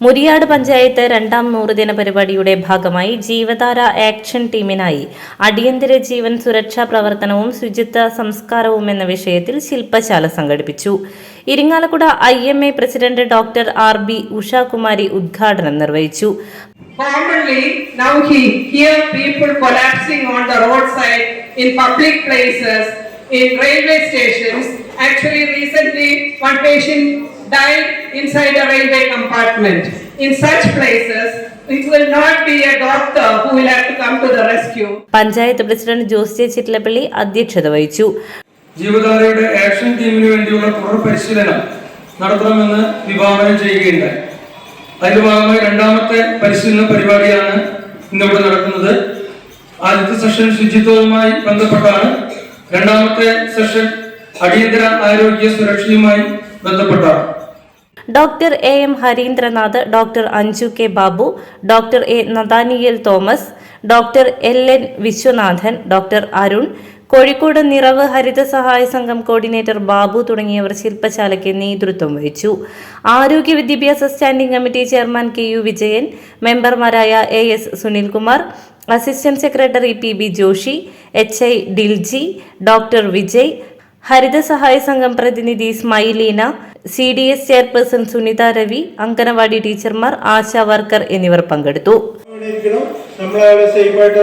മുരിയാട് പഞ്ചായത്ത് രണ്ടാം നൂറുദിന പരിപാടിയുടെ ഭാഗമായി ജീവധാര ആക്ഷൻ ടീമിനായി അടിയന്തര ജീവൻ സുരക്ഷാ പ്രവർത്തനവും ശുചിത്വ സംസ്കാരവും എന്ന വിഷയത്തിൽ ശില്പശാല സംഘടിപ്പിച്ചു Irinjalakuda I M A president doctor R B Ushakumari ഉദ്ഘാടനം നിർവഹിച്ചു Commonly, now he hear people collapsing on the roadside, in public places, in railway stations. Actually, recently, one patient died inside a railway compartment. In such places, it will not be a doctor who will have to come to the rescue. Panchayat president Jose J Chittilappilly അധ്യക്ഷത വഹിച്ചു. ജീവധാരയുടെ action ടീമിന് വേണ്ടിയുള്ള തുടർ പരിശീലനം നടത്തണമെന്ന് വിഭാവനം ചെയ്യുകയുണ്ടായി. അതിന്റെ ഭാഗമായി രണ്ടാമത്തെ പരിശീലന പരിപാടിയാണ് ഇന്നിവിടെ നടക്കുന്നത്. ആദ്യത്തെ സെഷൻ ശുചിത്വവുമായി ബന്ധപ്പെട്ടാണ്. രണ്ടാമത്തെ സെഷൻ അടിയന്തര ആരോഗ്യ സുരക്ഷയുമായി ബന്ധപ്പെട്ടാണ്. Doctor A M Harindranath doctor Anju K Babu doctor A Nathaniel Thomas doctor L N Viswanathan doctor Arun Kozhikode നിറവ് ഹരിത സഹായ സംഘം കോർഡിനേറ്റർ ബാബു തുടങ്ങിയവർ ശില്പശാലയ്ക്ക് നേതൃത്വം വഹിച്ചു. ആരോഗ്യ വിദ്യാഭ്യാസ standing committee chairman K U Vijayan മെമ്പർമാരായ A S Sunilkumar assistant secretary P B Joshi H I Dilji doctor Vijay ഹരിത സഹായ സംഘം പ്രതിനിധി Smileena C D S chairperson Sunitha Ravi anganwadi ടീച്ചർമാർ ആശാ വർക്കർ എന്നിവർ പങ്കെടുത്തു. നമ്മൾ അയാളെ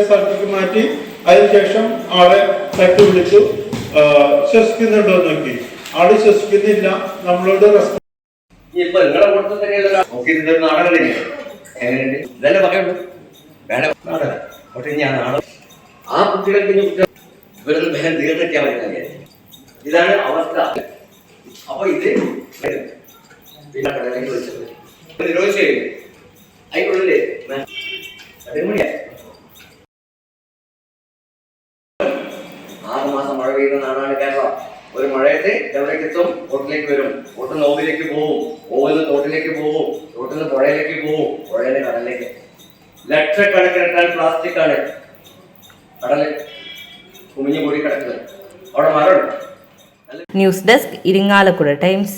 സ്ഥലത്തേക്ക് മാറ്റി അതിനുശേഷം ആളെ തട്ടി വിളിച്ചു. ആ, ശ്വസിക്കുന്നുണ്ടോ നോക്കി. ആൾ ശ്വസിക്കുന്നില്ല. നമ്മളോട് റെസ്പോണ്ട് ഇപ്പൊ നിങ്ങളെ കൂട്ടത്തിൽ തന്നെയല്ല നോക്കി ഇതൊരു നാടകം തന്നെയാണ് എങ്ങനെയുണ്ട്? ഇതല്ലേ പറയുള്ളൂ വേണം നാടകം പക്ഷെ ഞാൻ നാടകം ആ കുട്ടികൾക്ക് ഇവരൊന്നും തീർന്നിട്ടാ ഇതാണ് അവസ്ഥ. അപ്പൊ ഇത് നിരോധിച്ചു ആയിക്കൊള്ളില്ലേ പതിമൂന്നിയാ ആറ് മാസം മഴ പെയ്യുന്ന നാടാണ് കേരളം ഒരു മഴയത്ത് എവിടേക്ക് എത്തും തോട്ടിലേക്ക് വരും തോട്ടിൽ നിന്ന് ഓവിലേക്ക് പോകും ഓവിൽ തോട്ടിലേക്ക് പോകും തോട്ടിൽ നിന്ന് പുഴയിലേക്ക് പോകും പുഴയിലെ കടലിലേക്ക് ലക്ഷക്കണക്കിന് ടൺ പ്ലാസ്റ്റിക് ആണ് കടലിൽ കുമിഞ്ഞു കൂടി കിടക്കുന്നത് അവിടെ മരമുണ്ട് news desk Irinjalakuda times